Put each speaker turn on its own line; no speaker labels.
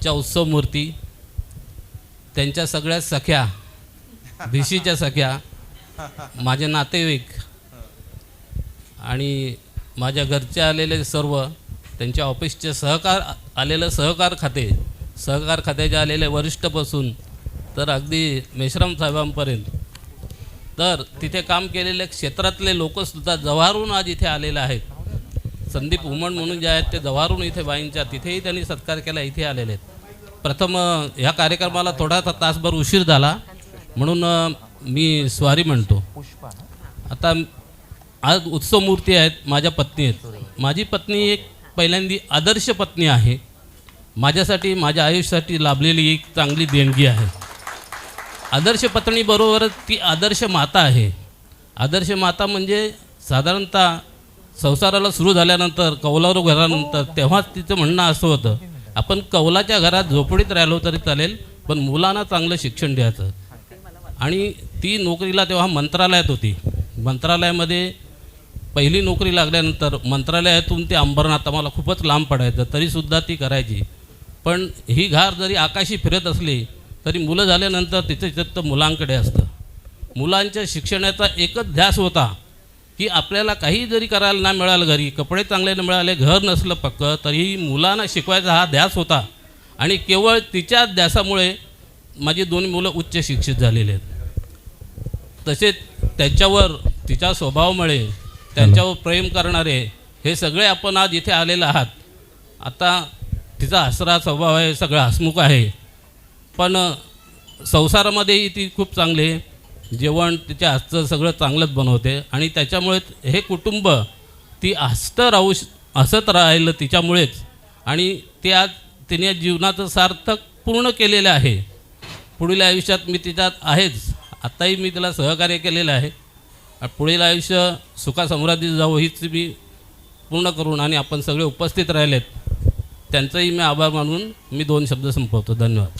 आजच्या उत्सव मूर्ती त्यांच्या सगळ्या सख्या भिशीच्या सख्या माझे नातेवाईक आणि माझ्या घरचे आलेले सर्व त्यांच्या ऑफिसचे सहकार आलेलं सहकार खाते सहकार खात्याचे आलेले वरिष्ठपासून तर अगदी मेश्राम साहेबांपर्यंत. तर तिथे काम केलेले क्षेत्रातले लोकसुद्धा जव्हारून आज इथे आलेले आहेत. संदीप उमण म्हणून जे आहेत ते जव्हारून इथे बाईंच्या तिथेही त्यांनी सत्कार केला इथे आलेले आहेत. प्रथम ह्या कार्यक्रमाला थोडासा तासभर उशीर झाला. म्हणून मी स्वारी म्हणतो. आता आज उत्सव मूर्ती आहेत माझ्या पत्नी आहेत. माझी पत्नी एक पहिल्यांदी आदर्श पत्नी आहे. माझ्यासाठी माझ्या आयुष्यासाठी लाभलेली एक चांगली देणगी आहे. आदर्श पत्नीबरोबरच ती आदर्श माता आहे. आदर्श माता म्हणजे साधारणतः संसाराला सुरू झाल्यानंतर कौलारू घरानंतर तेव्हाच तिचं म्हणणं असं होतं आपण कौलाच्या घरात झोपडीत राहिलो तरी चालेल पण मुलांना चांगलं शिक्षण द्यायचं. आणि ती नोकरीला तेव्हा मंत्रालयात होती. मंत्रालयामध्ये पहिली नोकरी लागल्यानंतर मंत्रालयातून ते अंबरनाथ आम्हाला खूपच लांब पडायचं तरीसुद्धा ती करायची. पण ही घार जरी आकाशी फिरत असली तरी मुलं झाल्यानंतर तिचं चित्त मुलांकडे असतं. मुलांच्या शिक्षणाचा एकच ध्यास होता की आपल्याला काही जरी करायला ना मिळालं घरी कपडे चांगले न मिळाले घर नसलं पक्क तरीही मुलांना शिकवायचा हा ध्यास होता. आणि केवळ तिच्या ध्यासामुळे माझी दोन मुलं उच्च शिक्षित झालेले आहेत. तसेच त्यांच्यावर तिच्या स्वभावामुळे त्यांच्यावर प्रेम करणारे हे सगळे आपण आज इथे आलेले आहात. आता तिचा हसरा स्वभाव आहे सगळं हसमुख आहे. पण संसारामध्येही ती खूप चांगली आहे. जेवण तिच्या हातचं सगळं चांगलंच बनवते. आणि त्याच्यामुळे हे कुटुंब ती हसतं राहू हसत राहिलं तिच्यामुळेच. आणि ते आज तिने जीवनाचं सार्थक पूर्ण केलेलं आहे. पुढील आयुष्यात मी तिच्यात आहेच. आत्ताही मी तिला सहकार्य केलेलं आहे. पुढील आयुष्य सुखासमृद्धी जावं हीच मी पूर्ण करून आणि आपण सगळे उपस्थित राहिलेत. त्यांचंही मी आभार मानून मी दोन शब्द संपवतो. धन्यवाद.